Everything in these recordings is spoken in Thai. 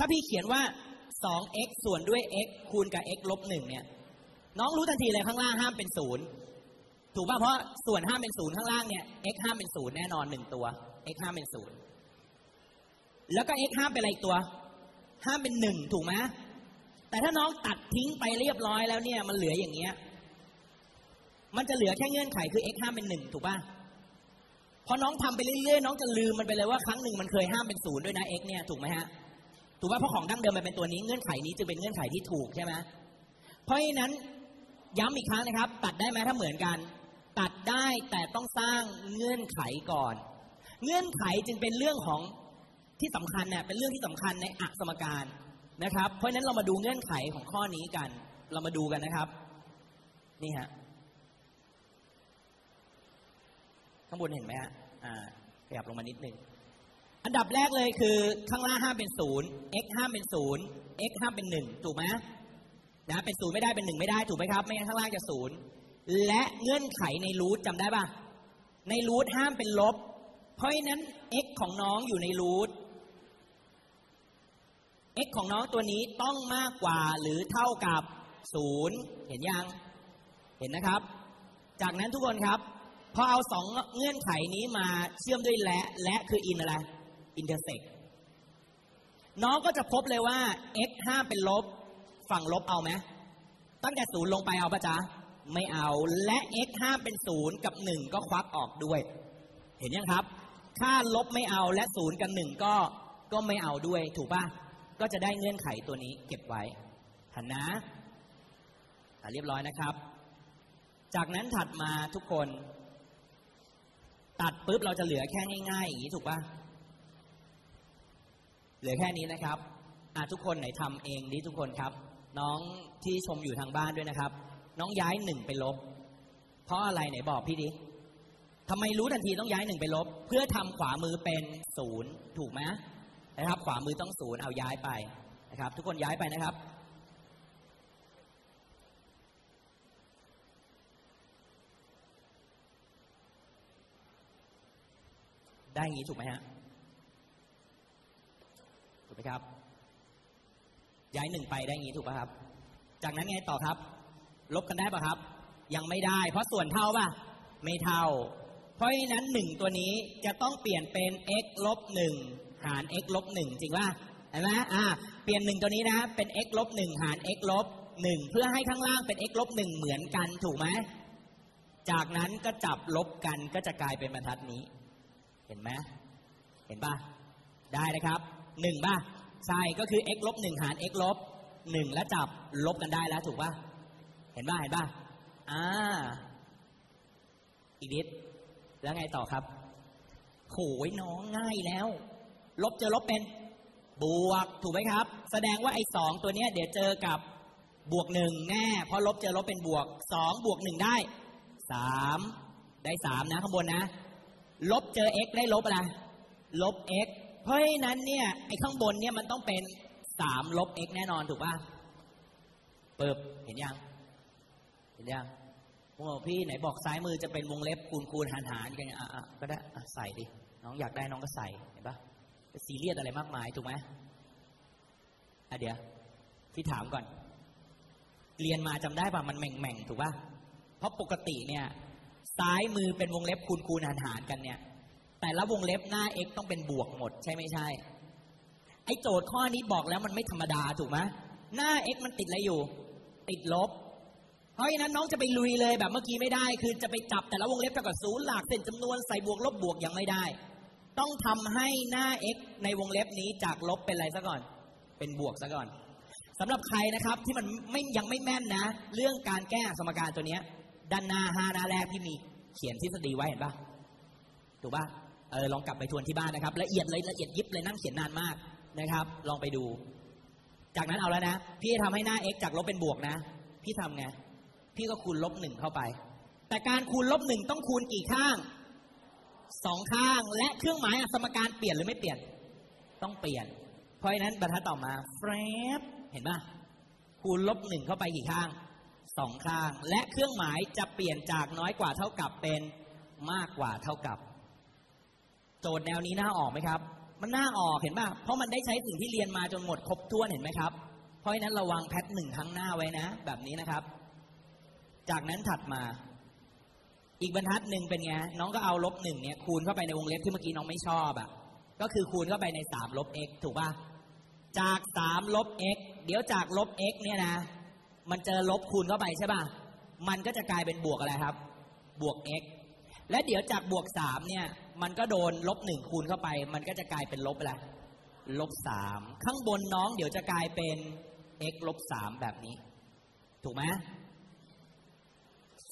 ถ้าพี่เขียนว่า 2x ส่วนด้วย x คูณกับ x ลบหนึ่งเนี่ย น้องรู้ทันทีเลยข้างล่างห้ามเป็นศูนย์ถูกป่ะเพราะส่วนห้ามเป็นศูนย์ข้างล่างเนี่ย x ห้ามเป็นศูนย์แน่นอนหนึ่งตัว x ห้ามเป็นศูนย์แล้วก็ x ห้ามเป็นอะไรอีกตัว ห้ามเป็นหนึ่งถูกไหมแต่ถ้าน้องตัดทิ้งไปเรียบร้อยแล้วเนี่ย มันเหลืออย่างเงี้ย มันจะเหลือแค่เงื่อนไขคือ x ห้ามเป็นหนึ่งถูกป่ะพอน้องทำไปเรื่อยๆน้องจะลืมมันไปเลยว่าครั้งหนึ่งมันเคยห้ามเป็นศูนย์ด้วยนะ x เนี่ยถูกไหมฮะ ถูกป่ะเพราะของดั้งเดิมมันเป็นตัวนี้เงื่อนไขนี้จึงเป็นเงื่อนไขที่ถูกใช่ไหมเพราะฉะนั้นย้ำอีกครั้งนะครับ ตัดได้ไหมถ้าเหมือนกัน ตัดได้แต่ต้องสร้างเงื่อนไขก่อน เงื่อนไขจึงเป็นเรื่องของที่สำคัญเนี่ยเป็นเรื่องที่สำคัญในอักสมการนะครับ เพราะฉะนั้นเรามาดูเงื่อนไขของข้อนี้กัน เรามาดูกันนะครับ นี่ฮะข้างบนเห็นไหมฮะอ่าขยับลงมานิดนึง อันดับแรกเลยคือข้างล่างห้ามเป็นศูนย์ x ห้ามเป็นศูนย์ x ห้ามเป็นหนึ่งถูกไหมนะเป็นศูนย์ไม่ได้เป็นหนึ่งไม่ได้ถูกไหมครับ ไม่งั้นข้างล่างจะศูนย์และเงื่อนไขในรูทจำได้ปะในรูทห้ามเป็นลบ เพราะฉะนั้น x ของน้องอยู่ในรูท x ของน้องตัวนี้ต้องมากกว่าหรือเท่ากับศูนย์เห็นยังเห็นนะครับ จากนั้นทุกคนครับพอเอาสองเงื่อนไขนี้มาเชื่อมด้วยและและคืออินอะไร อินเตอร์เซ็กน้องก็จะพบเลยว่า x ห้ามเป็นลบ ฝั่งลบเอาไหมตั้งแต่ศูนย์ลงไปเอาปะจ๊ะ ไม่เอา และ x ห้ามเป็นศูนย์กับหนึ่งก็ควักออกด้วย เห็นยังครับ ค่าลบไม่เอาและศูนย์กับหนึ่งก็ก็ไม่เอาด้วย ถูกปะก็จะได้เงื่อนไขตัวนี้เก็บไว้หันนะเรียบร้อยนะครับ จากนั้นถัดมาทุกคน ตัดปุ๊บเราจะเหลือแค่ง่ายๆอย่างนี้ถูกป่ะ เหลือแค่นี้นะครับอะทุกคนไหนทำเองดีทุกคนครับ น้องที่ชมอยู่ทางบ้านด้วยนะครับ น้องย้ายหนึ่งไปลบ เพราะอะไรไหนบอกพี่ดิทำไมรู้ทันทีต้องย้ายหนึ่งไปลบ เพื่อทำขวามือเป็นศูนย์ถูกไหมนะครับ ขวามือต้องศูนย์เอาย้ายไปนะครับ ทุกคนย้ายไปนะครับได้อย่างนี้ถูกไหมฮะ ไหมครับ ย้ายหนึ่งไปได้ย่างนี้ถูกป่ะครับ จากนั้นไงต่อครับ ลบกันได้ป่ะครับ ยังไม่ได้ เพราะส่วนเท่าป่ะ ไม่เท่า เพราะฉะนั้นหนึ่งตัวนี้จะต้องเปลี่ยนเป็น x ลบหนึ่งหาร x ลบหนึ่งจริงป่ะเห็นไหมอ่า เปลี่ยนหนึ่งตัวนี้นะ เป็น x ลบหนึ่งหาร x ลบหนึ่งเพื่อให้ข้างล่างเป็น x ลบหนึ่งเหมือนกันถูกไหม จากนั้นก็จับลบกันก็จะกลายเป็นบรรทัดนี้ เห็นไหมเห็นป่ะได้นะครับ หนึ่งป่ะ ใช่ ก็คือ x ลบหนึ่งหาร x ลบหนึ่งแล้วจับลบกันได้แล้วถูกป่ะ เห็นป่ะ เห็นป่ะ อ่า อีกนิด แล้วไงต่อครับโหยน้องง่ายแล้ว ลบเจอลบเป็นบวกถูกไหมครับ แสดงว่าไอ้สองตัวเนี้ย เดี๋ยวเจอกับบวกหนึ่งแน่ เพราะลบเจอลบเป็นบวกสองบวกหนึ่งได้สามได้สามนะข้างบนนะ ลบเจอ x ได้ลบอะไรลบ x เพราะฉะนั้นเนี่ยไอ้ข้างบนเนี่ยมันต้องเป็นสามลบ x แน่นอนถูกป่ะเปิบเห็นยัง เห็นยังโอ้พี่ไหนบอกซ้ายมือจะเป็นวงเล็บคูณคูณหารหารกันอะก็ได้อะใส่ดิ น้องอยากได้น้องก็ใส่เห็นปะซีเรียสอะไรมากมายถูกไหมอะเดี๋ยวพี่ถามก่อน เรียนมาจำได้ป่ะมันแหม่งแม่งถูกป่ะเพราะปกติเนี่ย ซ้ายมือเป็นวงเล็บคูณคูณหารหารกันเนี่ย แต่ละวงเล็บหน้า x ต้องเป็นบวกหมดใช่ไม่ใช่ ไอ้โจทย์ข้อนี้บอกแล้วมันไม่ธรรมดาถูกไหมหน้า x มันติดอะไรอยู่ ติดลบ เพราะฉะนั้นน้องจะไปลุยเลยแบบเมื่อกี้ไม่ได้ คือจะไปจับแต่ละวงเล็บเท่ากับศูนย์หลักเส้นจำนวนใส่บวกลบบวกยังไม่ได้ ต้องทำให้หน้า x ในวงเล็บนี้จากลบเป็นอะไรซะก่อน เป็นบวกซะก่อนสำหรับใครนะครับที่มันไม่ยังไม่แม่นนะ เรื่องการแก้สมการตัวเนี้ยด้านหน้าห้าหน้าแรกที่มีเขียนทฤษฎีไว้เห็นปะถูกปะ เออลองกลับไปทวนที่บ้านนะครับละเอียดเลยละเอียดยิบเลยนั่งเขียนนานมากนะครับ ลองไปดู จากนั้นเอาแล้วนะ พี่ทำให้หน้า x จากลบเป็นบวกนะ พี่ทำไง พี่ก็คูณลบหนึ่งเข้าไป แต่การคูณลบหนึ่งต้องคูณกี่ข้างสองข้างและเครื่องหมายสมการเปลี่ยนหรือไม่เปลี่ยน ต้องเปลี่ยน เพราะฉะนั้นบรรทัดต่อมาแฟบเห็นปะคูณลบหนึ่งเข้าไปกี่ข้างสองข้าง และเครื่องหมายจะเปลี่ยนจากน้อยกว่าเท่ากับเป็นมากกว่าเท่ากับ โจทย์แนวนี้น่าออกไหมครับ มันน่าออกเห็นป่ะ เพราะมันได้ใช้สิ่งที่เรียนมาจนหมดครบถ้วนเห็นไหมครับ เพราะฉะนั้นระวังแพทหนึ่งครั้งหน้าไว้นะ แบบนี้นะครับ จากนั้นถัดมา อีกบรรทัดหนึ่งเป็นไง น้องก็เอาลบหนึ่งเนี่ยคูณเข้าไปในวงเล็บที่เมื่อกี้น้องไม่ชอบอะ่ะ ก็คือคูณเข้าไปในสามลบ x ถูกป่ะ จากสามลบ x เดี๋ยวจากลบ x เนี่ยนะ มันเจอลบคูณเข้าไปใช่ป่ะ มันก็จะกลายเป็นบวกอะไรครับ บวก x และเดี๋ยวจากบวกสามเนี่ย มันก็โดนลบหนึ่งคูณเข้าไป มันก็จะกลายเป็นลบอะไรลบสามข้างบนน้องเดี๋ยวจะกลายเป็น x ลบสามแบบนี้ ถูกไหม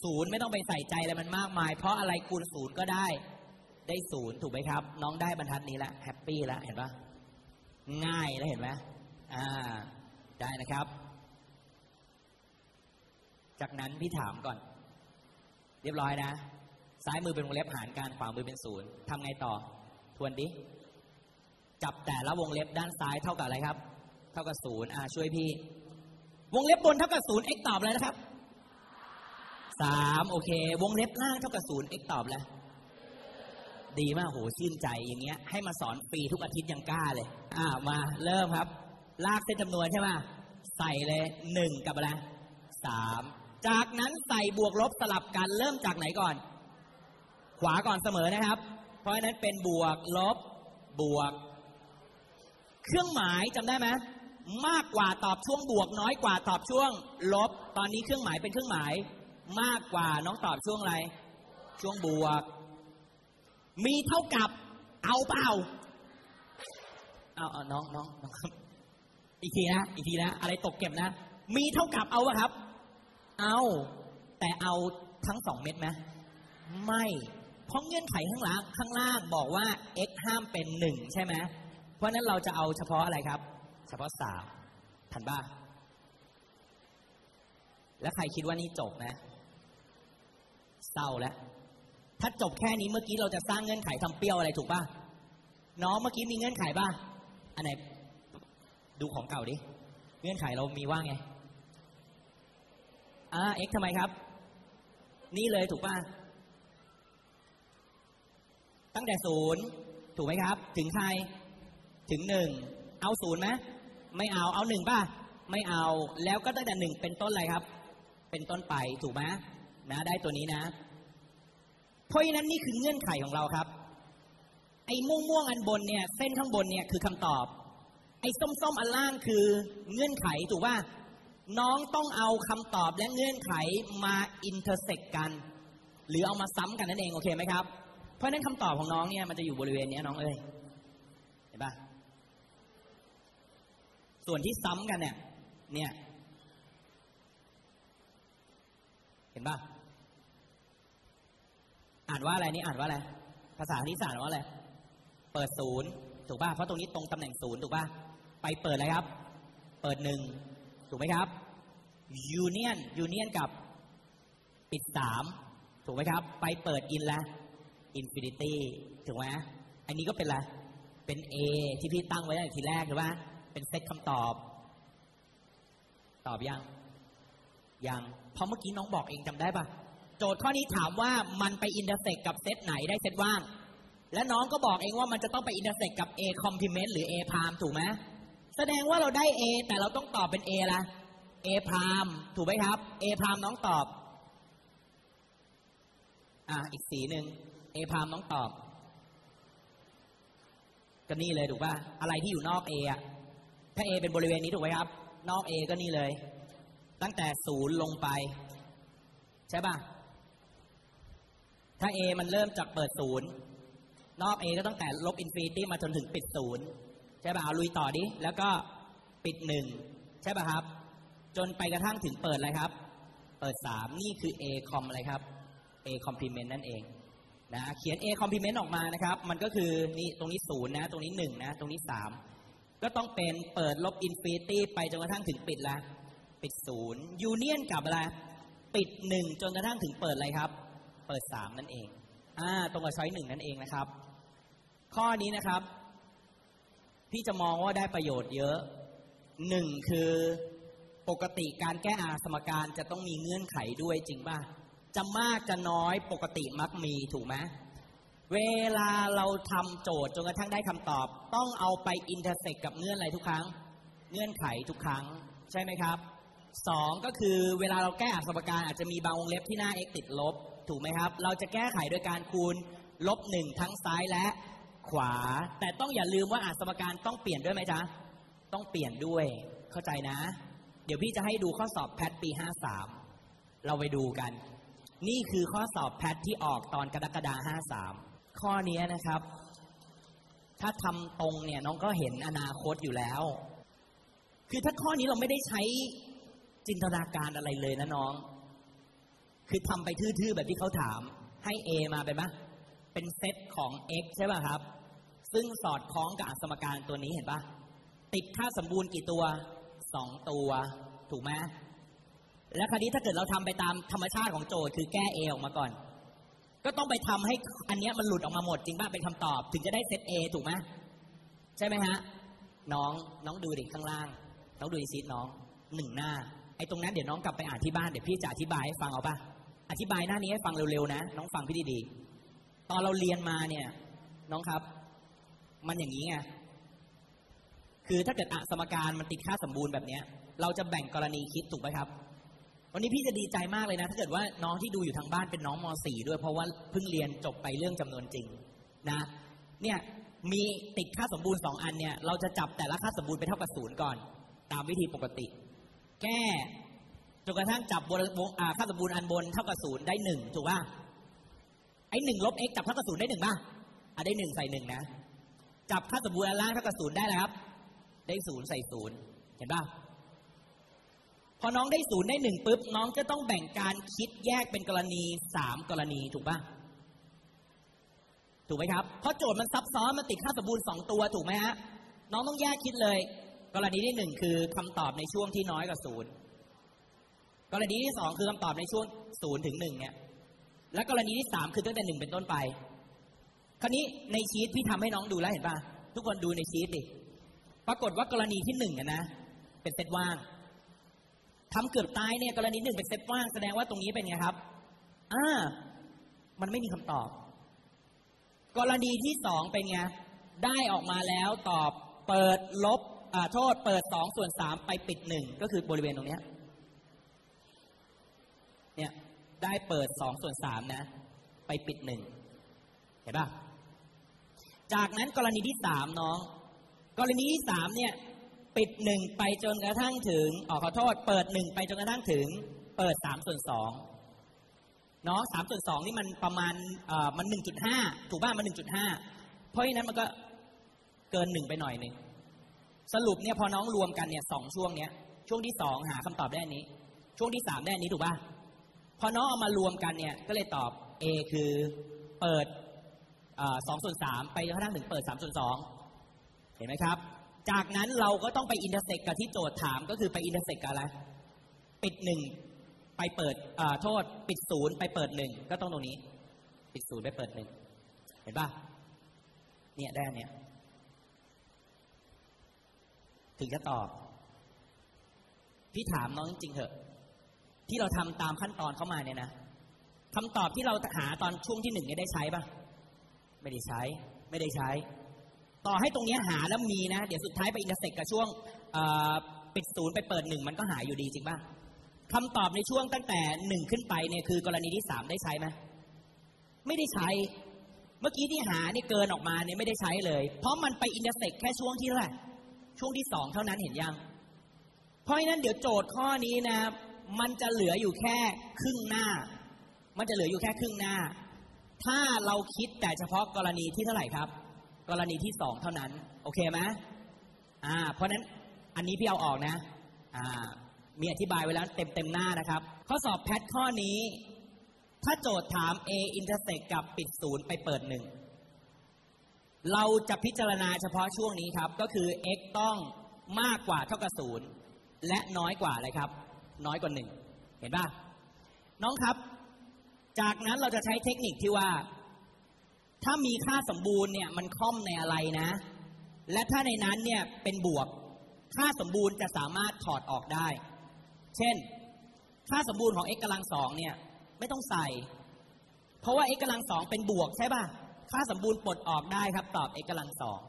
ศูนย์ไม่ต้องไปใส่ใจอะไรมันมากมาย เพราะอะไรคูณศูนย์ก็ได้ ได้ศูนย์ถูกไหมครับ น้องได้บรรทัดนี้แล้วแฮปปี้แล้วเห็นปะง่ายแล้วเห็นไหมอ่า ได้นะครับ จากนั้นพี่ถามก่อน เรียบร้อยนะ ซ้ายมือเป็นวงเล็บหารการขวามือเป็นศูนย์ทำไงต่อ ทวนดิ จับแต่ละวงเล็บด้านซ้ายเท่ากับอะไรครับ เท่ากับศูนย์อ่าช่วยพี่ วงเล็บบนเท่ากับศูนย์ x ตอบอะไรนะครับสามโอเค วงเล็บล่างเท่ากับศูนย์ x ตอบเลยดีมากโหชื่นใจอย่างเงี้ย ให้มาสอนฟรีทุกอาทิตย์ยังกล้าเลย อ่ามาเริ่มครับ ลากเส้นจำนวนใช่ไหมใส่เลยหนึ่งกับอะไรสามจากนั้นใส่บวกลบสลับกันเริ่มจากไหนก่อน ขวาก่อนเสมอนะครับ เพราะฉะนั้นเป็นบวกลบบวก เครื่องหมายจำได้ไหมมากกว่าตอบช่วงบวก น้อยกว่าตอบช่วง ลบ ตอนนี้เครื่องหมายเป็นเครื่องหมาย มากกว่าน้องตอบช่วงอะไร ช่วงบวก มีเท่ากับเอาเปล่าเอาเอาน้องน้องน้องครับอีกทีนะอีกทีนะอะไรตกเก็บนะ มีเท่ากับเอาอะครับ เอา แต่เอาทั้งสองเม็ดไหมไม่ เพราะเงื่อนไขข้างล่างข้างล่างบอกว่า x ห้ามเป็นหนึ่งใช่ไหมเพราะนั้นเราจะเอาเฉพาะอะไรครับ เฉพาะสามทันบ้าแล้วใครคิดว่านี่จบนะเศร้าแล้วถ้าจบแค่นี้เมื่อกี้เราจะสร้างเงื่อนไขทำเปรี้ยวอะไรถูกป่ะน้องเมื่อกี้มีเงื่อนไขป่ะอันไหนดูของเก่าดิเงื่อนไขเรามีว่าไงอ่า x ทำไมครับ นี่เลยถูกป่ะ ตั้งแต่ศูนย์ถูกไหมครับ ถึงใคร ถึงหนึ่งเอาศูนย์ไหมไม่เอาเอาหนึ่งป่ะ ไม่เอาแล้วก็ตั้งแต่หนึ่งเป็นต้นอะไรครับ เป็นต้นไปถูกไหมนะได้ตัวนี้นะ เพราะฉะนั้นนี่คือเงื่อนไขของเราครับ ไอ้ม่วงม่วงอันบนเนี่ย เส้นข้างบนเนี่ยคือคำตอบ ไอ้ส้มส้มอันล่างคือเงื่อนไขถูกป่ะน้องต้องเอาคำตอบและเงื่อนไขมาอินเตอร์เซ็กกัน หรือเอามาซ้ำกันนั่นเองโอเคไหมครับ เพราะนั้นคำตอบของน้องเนี่ยมันจะอยู่บริเวณเนี้ยน้องเอ้ยเห็นปะส่วนที่ซ้ำกันเนี่ย เนี่ย เห็นปะอ่านว่าอะไรนี่อ่านว่าอะไร ภาษาคณิตศาสตร์อ่านว่าอะไร เปิดศูนย์ถูกป่ะ เพราะตรงนี้ตรงตำแหน่งศูนย์ถูกป่ะ ไปเปิดอะไรครับ เปิดหนึ่งถูกไหมครับ ยูเนียนยูเนียนกับปิดสามถูกไหมครับ ไปเปิดอินและ อินฟินิตี้ถูกไหมอันนี้ก็เป็นอะไรเป็น A ที่พี่ตั้งไว้ตั้งแต่ทีแรกถูกป่ะเป็นเซตคำตอบ ตอบยังยังเพราะเมื่อกี้น้องบอกเองจำได้ปะโจทย์ข้อนี้ถามว่ามันไปอินเตอร์เซ็กกับเซตไหนได้เซตว่าง และน้องก็บอกเองว่ามันจะต้องไปอินเตอร์เซ็กกับ A complement หรือ A prime ถูกไหมแสดงว่าเราได้ A แต่เราต้องตอบเป็น A ละ A prime ถูกไหมครับ A prime น้องตอบ อะอีกสีหนึ่ง A prime น้องตอบ ก็นี่เลยถูกป่ะอะไรที่อยู่นอก A อะถ้า A เป็นบริเวณนี้ถูกไหมครับ นอก A ก็นี่เลย ตั้งแต่ศูนย์ลงไป ใช่ป่ะถ้า A มันเริ่มจากเปิดศูนย์นอก A ก็ตั้งแต่ลบอินฟินิตี้มาจนถึงปิดศูนย์ใช่ป่ะเอาลุยต่อดิ แล้วก็ปิดหนึ่งใช่ป่ะครับ จนไปกระทั่งถึงเปิดอะไรครับ เปิดสามนี่คือ A com อะไรครับ A complement นั่นเอง นะเขียน A complement ออกมานะครับ มันก็คือนี่ตรงนี้ศูนย์นะ ตรงนี้หนึ่งนะ ตรงนี้สามก็ต้องเป็นเปิดลบอินฟินิตี้ไปจนกระทั่งถึงปิดละ ปิดศูนย์ยูเนียนกับอะไรปิดหนึ่งจนกระทั่งถึงเปิดอะไรครับ เปิดสามนั่นเองอ่าตรงกับช้อยหนึ่งนั่นเองนะครับ ข้อนี้นะครับ พี่จะมองว่าได้ประโยชน์เยอะหนึ่งคือปกติการแก้อาสมการจะต้องมีเงื่อนไขด้วยจริงป่ะ จะมากจะน้อยปกติมักมีถูกไหมเวลาเราทำโจทย์จนกระทั่งได้คำตอบ ต้องเอาไปอินเตอร์เซ็กกับเงื่อนอะไรทุกครั้ง เงื่อนไขทุกครั้ง ใช่ไหมครับสองก็คือเวลาเราแก้อักษรการอาจจะมีบางวงเล็บที่หน้า x ติดลบ ถูกไหมครับ เราจะแก้ไขโดยการคูณลบหนึ่งทั้งซ้ายและขวา แต่ต้องอย่าลืมว่าอักษรการต้องเปลี่ยนด้วยไหมจ๊ะต้องเปลี่ยนด้วยเข้าใจนะ เดี๋ยวพี่จะให้ดูข้อสอบแพทปี 53 เราไปดูกัน นี่คือข้อสอบแพทที่ออกตอนกรกฎาคม53ข้อนี้นะครับ ถ้าทำตรงเนี่ยน้องก็เห็นอนาคตอยู่แล้ว คือถ้าข้อนี้เราไม่ได้ใช้จินตนาการอะไรเลยนะน้อง คือทำไปทื่อๆ แบบที่เขาถาม ให้ A มาเป็นปะเป็นเซตของ x ใช่ป่ะครับ ซึ่งสอดคล้องกับอักษรการตัวนี้เห็นปะติดค่าสมบูรณ์กี่ตัวสองตัว ถูกไหม และคราวนี้ถ้าเกิดเราทำไปตามธรรมชาติของโจทย์คือแก้ A ออกมาก่อน ก็ต้องไปทำให้อันนี้มันหลุดออกมาหมดจริงป่ะเป็นคำตอบ ถึงจะได้เซต A ถูกไหมใช่ไหมฮะน้องน้องดูดิข้างล่างน้องดูอีซีน้องหนึ่งหน้าไอ้ตรงนั้นเดี๋ยวน้องกลับไปอ่านที่บ้านเดี๋ยวพี่จะอธิบายให้ฟังเอาป่ะอธิบายหน้านี้ให้ฟังเร็วๆนะ น้องฟังพี่ดีๆตอนเราเรียนมาเนี่ย น้องครับ มันอย่างนี้ไงคือถ้าเกิดอสมการมันติดค่าสมบูรณ์แบบเนี้ย เราจะแบ่งกรณีคิดถูกไหมครับ วันนี้พี่จะดีใจมากเลยนะ ถ้าเกิดว่าน้องที่ดูอยู่ทางบ้านเป็นน้องม .4 ด้วยเพราะว่าเพิ่งเรียนจบไปเรื่องจำนวนจริงนะเนี่ยมีติดค่าสมบูรณ์สองอันเนี่ยเราจะจับแต่ละค่าสมบูรณ์ไปเท่ากับศูนย์ก่อน ตามวิธีปกติ แก้จนกระทั่งจับบนวงอ่าค่าสมบูรณ์อันบนเท่ากับศูนย์ได้หนึ่งถูกป่ะไอ้หนึ่งลบ x จับเท่ากับศูนย์ได้หนึ่งป่ะอะได้หนึ่งใส่หนึ่งนะ จับค่าสมบูรณ์อันล่างเท่ากับศูนย์ได้แล้วครับ ได้ศูนย์ใส่ศูนย์เห็นป่ะ พอน้องได้ศูนย์ได้หนึ่งปุ๊บ น้องจะต้องแบ่งการคิดแยกเป็นกรณีสามกรณีถูกป่ะถูกไหมครับ เพราะโจทย์มันซับซ้อนมันติดค่าสมบูรณ์สองตัวถูกไหมฮะน้องต้องแยกคิดเลย กรณีที่หนึ่งคือคำตอบในช่วงที่น้อยกว่าศูนย์กรณีที่สองคือคำตอบในช่วงศูนย์ถึงหนึ่งเนี่ย และกรณีที่สามคือตั้งแต่หนึ่งเป็นต้นไป คราวนี้ในชีตพี่ทำให้น้องดูแล้วเห็นป่ะทุกคนดูในชีตดิปรากฏว่ากรณีที่หนึ่งนะเป็นเซตว่าง ทำเกือบตายเนี่ยกรณีหนึ่งเป็นเซตว่างแสดงว่าตรงนี้เป็นไงครับอ่ามันไม่มีคำตอบ กรณีที่สองเป็นไงได้ออกมาแล้วตอบเปิดลบอ่าโทษ เปิดสองส่วนสามไปปิดหนึ่งก็คือบริเวณตรงเนี้ยเนี่ยได้เปิดสองส่วนสามนะ ไปปิดหนึ่งเห็นปะจากนั้นกรณีที่สามน้อง กรณีที่สามเนี่ย ปิดหนึ่งไปจนกระทั่งถึงออขอโทษ เปิดหนึ่งไปจนกระทั่งถึง เปิดสามส่วนสองเนาะสามส่วนสองนี่มันประมาณมันหนึ่งจุดห้าถูกบ้างมันหนึ่งจุดห้าเพราะฉะนั้นมันก็เกินหนึ่งไปหน่อยหนึ่งสรุปเนี่ยพอน้องรวมกันเนี่ยสองช่วงเนี้ยช่วงที่สองหาคำตอบได้นี้ ช่วงที่สามได้นี้ถูกป่ะพอน้องเอามารวมกันเนี่ยก็เลยตอบ A คือเปิดสองส่วนสามไปจนกระทั่งถึงเปิดสามส่วนสองเห็นไหมครับ จากนั้นเราก็ต้องไปอินเตอร์เซ็กกับที่โจทย์ถามก็คือไปอินเตอร์เซ็กกับอะไร ปิดหนึ่งไปเปิดโทษ ปิดศูนย์ไปเปิดหนึ่งก็ต้องตรงนี้ ปิดศูนย์ไปเปิดหนึ่งเห็นป่ะเนี่ยได้เนี่ย ถึงจะตอบ พี่ถามน้องจริงเถอะ ที่เราทำตามขั้นตอนเข้ามาเนี่ยนะคำตอบที่เราหาตอนช่วงที่หนึ่งเนี่ยได้ใช้ป่ะ ไม่ได้ใช้ ไม่ได้ใช้ ต่อให้ตรงนี้หาแล้วมีนะ เดี๋ยวสุดท้ายไปอินเตอร์เซ็กกับช่วงปิดศูนย์ไปเปิดหนึ่งมันก็หายอยู่ดีจริงป่ะคำตอบในช่วงตั้งแต่หนึ่งขึ้นไปเนี่ยคือกรณีที่สามได้ใช้ไหมไม่ได้ใช้ เมื่อกี้ที่หาเนี่ยเกินออกมาเนี่ยไม่ได้ใช้เลย เพราะมันไปอินเตอร์เซ็กแค่ช่วงที่เท่าไหร่ช่วงที่สองเท่านั้นเห็นยัง เพราะฉะนั้นเดี๋ยวโจทย์ข้อนี้นะ มันจะเหลืออยู่แค่ครึ่งหน้า มันจะเหลืออยู่แค่ครึ่งหน้า ถ้าเราคิดแต่เฉพาะกรณีที่เท่าไหร่ครับ กรณีที่สองเท่านั้น โอเคไหมอ่า เพราะนั้นอันนี้พี่เอาออกนะ อ่า มีอธิบายไว้แล้วเต็มเต็มหน้านะครับ ข้อสอบแพทข้อนี้ ถ้าโจทย์ถาม A intersect กับปิดศูนย์ไปเปิดหนึ่ง เราจะพิจารณาเฉพาะช่วงนี้ครับ ก็คือ x ต้องมากกว่าเท่ากับศูนย์และน้อยกว่าเลยครับ น้อยกว่าหนึ่ง เห็นป่ะ น้องครับ จากนั้นเราจะใช้เทคนิคที่ว่า ถ้ามีค่าสมบูรณ์เนี่ยมันค่อมในอะไรนะ และถ้าในนั้นเนี่ยเป็นบวก ค่าสมบูรณ์จะสามารถถอดออกได้ เช่น ค่าสมบูรณ์ของ x กำลังสองเนี่ยไม่ต้องใส่ เพราะว่า x กำลังสองเป็นบวกใช่ป่ะ ค่าสมบูรณ์ปลดออกได้ครับ ตอบ x กำลังสอง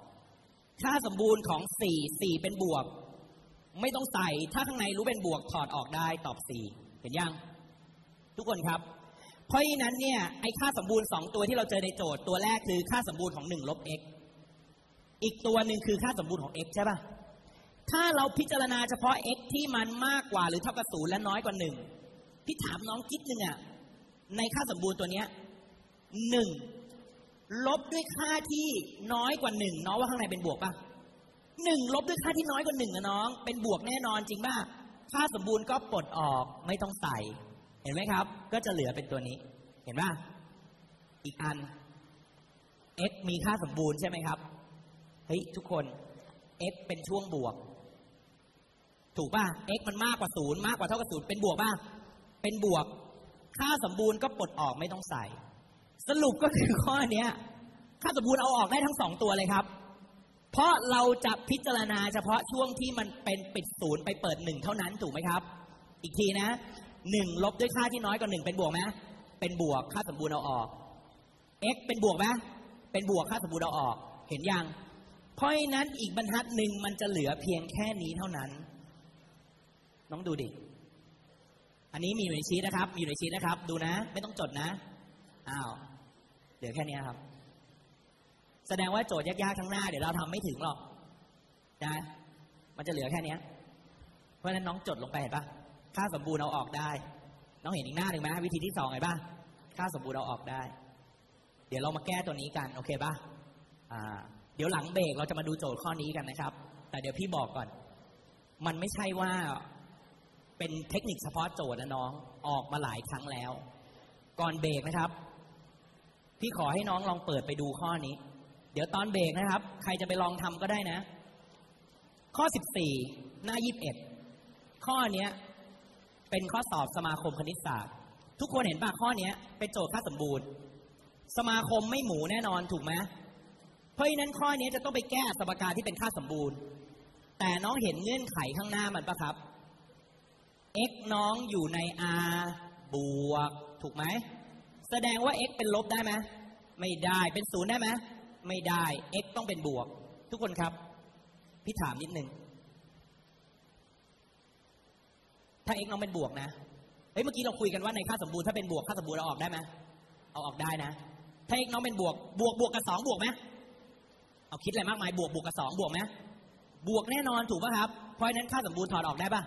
ค่าสมบูรณ์ของสี่สี่เป็นบวก ไม่ต้องใส่ ถ้าข้างในรู้เป็นบวกถอดออกได้ตอบสี่เห็นยัง ทุกคนครับ เพราะฉะนั้นเนี่ยไอ้ค่าสมบูรณ์สองตัวที่เราเจอในโจทย์ตัวแรกคือค่าสมบูรณ์ของหนึ่งลบ x อีกตัวหนึ่งคือค่าสมบูรณ์ของ x ใช่ปะถ้าเราพิจารณาเฉพาะ x ที่มันมากกว่าหรือเท่ากับศูนย์และน้อยกว่าหนึ่งพี่ถามน้องคิดหนึ่งอะในค่าสมบูรณ์ตัวเนี้ยหนึ่งลบด้วยค่าที่น้อยกว่าหนึ่งน้องว่าข้างในเป็นบวกปะหนึ่งลบด้วยค่าที่น้อยกว่าหนึ่งอะน้อง เป็นบวกแน่นอนจริงป่ะค่าสมบูรณ์ก็ปลดออกไม่ต้องใส่ ห็นไหมครับ ก็จะเหลือเป็นตัวนี้ เห็นป่ะอีกอัน x มีค่าสมบูรณ์ใช่ไหมครับ เฮ้ย ทุกคน x เป็นช่วงบวก ถูกป่ะ x มันมากกว่าศูนย์มากกว่าเท่ากับศูนย์เป็นบวกป่ะ เป็นบวก ค่าสมบูรณ์ก็ปลดออกไม่ต้องใส่ สรุปก็คือข้อเนี้ย ค่าสมบูรณ์เอาออกได้ทั้งสองตัวเลยครับ เพราะเราจะพิจารณาเฉพาะช่วงที่มันเป็นปิดศูนย์ไปเปิดหนึ่งเท่านั้นถูกไหมครับ อีกทีนะ หนึ่งลบด้วยค่าที่น้อยกว่าหนึ่งเป็นบวกไหมเป็นบวกค่าสมบูรณ์เอาออก x เป็นบวกไหมเป็นบวกค่าสมบูรณ์เอาออก เห็นยัง เพราะฉะนั้นอีกบรรทัดหนึ่งมันจะเหลือเพียงแค่นี้เท่านั้น น้องดูดิ อันนี้มีอยู่ในชีตนะครับ มีอยู่ในชีตนะครับ ดูนะ ไม่ต้องจดนะ อ้าว เหลือแค่นี้ครับ แสดงว่าโจทย์ยากๆทั้างหน้า เดี๋ยวเราทำไม่ถึงหรอกนะมันจะเหลือแค่นี้เพราะฉะนั้นน้องจดลงไปเห็นปะ ค่าสมบูรณ์เอาออกได้ น้องเห็นอีกหน้าหนึ่งไหมวิธีที่สองเห็นปะค่าสมบูรณ์เอาออกได้ เดี๋ยวเรามาแก้ตัวนี้กัน โอเคปะอ่า เดี๋ยวหลังเบรกเราจะมาดูโจทย์ข้อนี้กันนะครับ แต่เดี๋ยวพี่บอกก่อน มันไม่ใช่ว่าเป็นเทคนิคเฉพาะโจทย์นะน้องออกมาหลายครั้งแล้ว ก่อนเบรกนะครับ พี่ขอให้น้องลองเปิดไปดูข้อนี้ เดี๋ยวตอนเบรกนะครับ ใครจะไปลองทำก็ได้นะ ข้อ 14 หน้า 21 ข้อเนี้ย เป็นข้อสอบสมาคมคณิตศาสตร์ ทุกคนเห็นป่ะข้อเนี้ยเป็นโจทย์ค่าสมบูรณ์ สมาคมไม่หมูแน่นอนถูกไหมเพราะฉะนั้นข้อนี้จะต้องไปแก้สมการที่เป็นค่าสมบูรณ์ แต่น้องเห็นเงื่อนไขข้างหน้ามันปะครับ x น้องอยู่ใน r บวก ถูกไหม แสดงว่า x เป็นลบได้ไหมไม่ได้เป็นศูนย์ได้ไหมไม่ได้ x ต้องเป็นบวก ทุกคนครับ พี่ถามนิดนึง ถ้า x น้องเป็นบวกนะ เฮ้ย เมื่อกี้เราคุยกันว่าในค่าสมบูรณ์ถ้าเป็นบวกค่าสมบูรณ์เราออกได้ไหมเอาออกได้นะ ถ้า x น้องเป็นบวก บวกบวกกับสองบวกไหมเอาคิดอะไรมากมาย บวกบวกกับสองบวกไหมบวกแน่นอนถูกป่ะครับ เพราะฉะนั้นค่าสมบูรณ์ถอดออกได้ป่ะ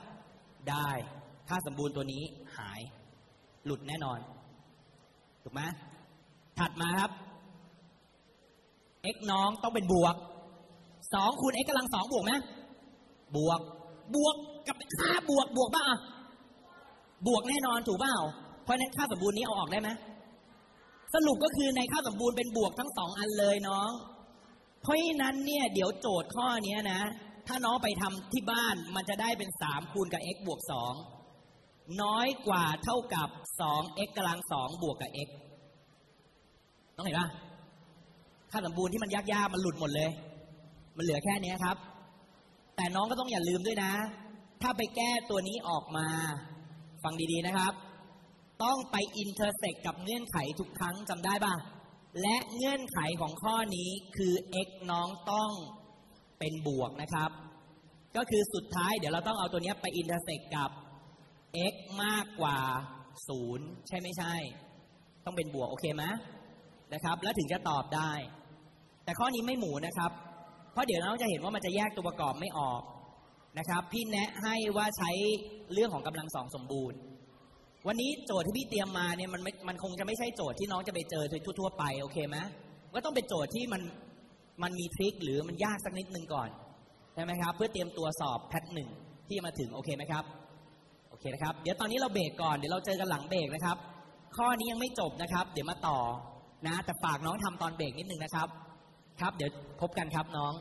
ได้ ค่าสมบูรณ์ตัวนี้หาย หลุดแน่นอน ถูกไหมถัดมาครับ x น้องต้องเป็นบวกสองคูณ x กำลังสองบวกไหมบวก บวกกับค่าบวกบวกบ้า บวกแน่นอนถูกเปล่า เพราะนั้นค่าสมบูรณ์นี้เอาออกได้ไหมสรุปก็คือในค่าสมบูรณ์เป็นบวกทั้งสองอันเลยน้อง เพราะฉะนั้นเนี่ยเดี๋ยวโจทย์ข้อนี้นะ ถ้าน้องไปทำที่บ้านมันจะได้เป็นสามคูณกับ x บวกสองน้อยกว่าเท่ากับสอง x กำลังสองบวกกับ x น้องเห็นปะค่าสมบูรณ์ที่มันยากๆมันหลุดหมดเลย มันเหลือแค่นี้ครับ แต่น้องก็ต้องอย่าลืมด้วยนะ ถ้าไปแก้ตัวนี้ออกมา ฟังดีๆนะครับ ต้องไปอินเทอร์เซ็กกับเงื่อนไขทุกครั้งจำได้ป่ะ และเงื่อนไขของข้อนี้คือ x น้องต้องเป็นบวกนะครับ ก็คือสุดท้ายเดี๋ยวเราต้องเอาตัวนี้ไปอินเทอร์เซ็กกับ x มากกว่า 0 ใช่ไม่ใช่ ต้องเป็นบวก โอเคไหมนะครับ แล้วถึงจะตอบได้ แต่ข้อนี้ไม่หมูนะครับ เพราะเดี๋ยวเราจะเห็นว่ามันจะแยกตัวประกอบไม่ออก นะครับ พี่แนะให้ว่าใช้เรื่องของกำลังสองสมบูรณ์ วันนี้โจทย์ที่พี่เตรียมมาเนี่ยมันไม่มันคงจะไม่ใช่โจทย์ที่น้องจะไปเจอทั่วๆไปโอเคไหมก็ต้องเป็นโจทย์ที่มันมันมีทริคหรือมันยากสักนิดนึงก่อนใช่ไหมครับ เพื่อเตรียมตัวสอบแพทหนึ่งที่จะมาถึงโอเคไหมครับโอเคนะครับ เดี๋ยวตอนนี้เราเบรกก่อนเดี๋ยวเราเจอกันหลังเบรกนะครับ ข้อนี้ยังไม่จบนะครับ เดี๋ยวมาต่อนะแต่ฝากน้องทำตอนเบรกนิดนึงนะครับ ครับ เดี๋ยวพบกันครับน้อง